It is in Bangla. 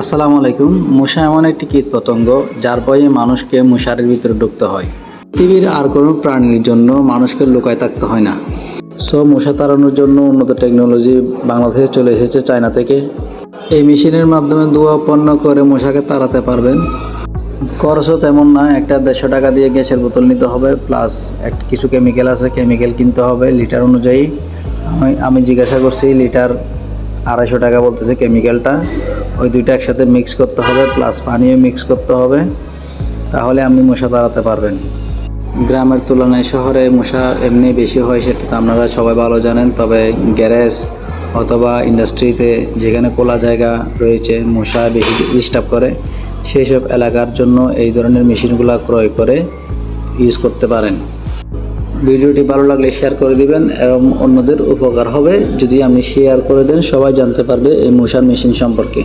আসসালামু আলাইকুম। মশা এমন একটি কীট পতঙ্গ যার ভয়ে মানুষকে মশারির ভিতরে ঢুকতে হয়। পৃথিবীর আর কোনো প্রাণীর জন্য মানুষকে লুকায় থাকতে হয় না। সো মশা তাড়ানোর জন্য উন্নত টেকনোলজি বাংলাদেশে চলে এসেছে চায়না থেকে। এই মেশিনের মাধ্যমে ধোয়া উৎপন্ন করে মশাকে তাড়াতে পারবেন। খরচও তেমন না, একটা দেড়শো টাকা দিয়ে গ্যাসের বোতল নিতে হবে, প্লাস এক কিছু কেমিক্যাল আছে কেমিক্যাল কিনতে হবে লিটার অনুযায়ী। আমি আমি জিজ্ঞাসা করছি লিটার আড়াইশো টাকা বলতেছে কেমিক্যালটা ওই দুইটা একসাথে মিক্স করতে হবে প্লাস পানিও মিক্স করতে হবে। তাহলে আপনি মশা দাঁড়াতে পারবেন। গ্রামের তুলনায় শহরে মশা এমনি বেশি হয়, সেটা তো আপনারা সবাই ভালো জানেন। তবে গ্যারেজ অথবা ইন্ডাস্ট্রিতে যেখানে খোলা জায়গা রয়েছে, মশা বেশি ডিস্টার্ব করে। সেই সব এলাকার জন্য এই ধরনের মেশিনগুলো ক্রয় করে ইউজ করতে পারেন। ভিডিওটি ভালো লাগলে শেয়ার করে দিবেন এবং অন্যদের উপকার হবে। যদি আপনি শেয়ার করে দেন, সবাই জানতে পারবে এই মশার মেশিন সম্পর্কে।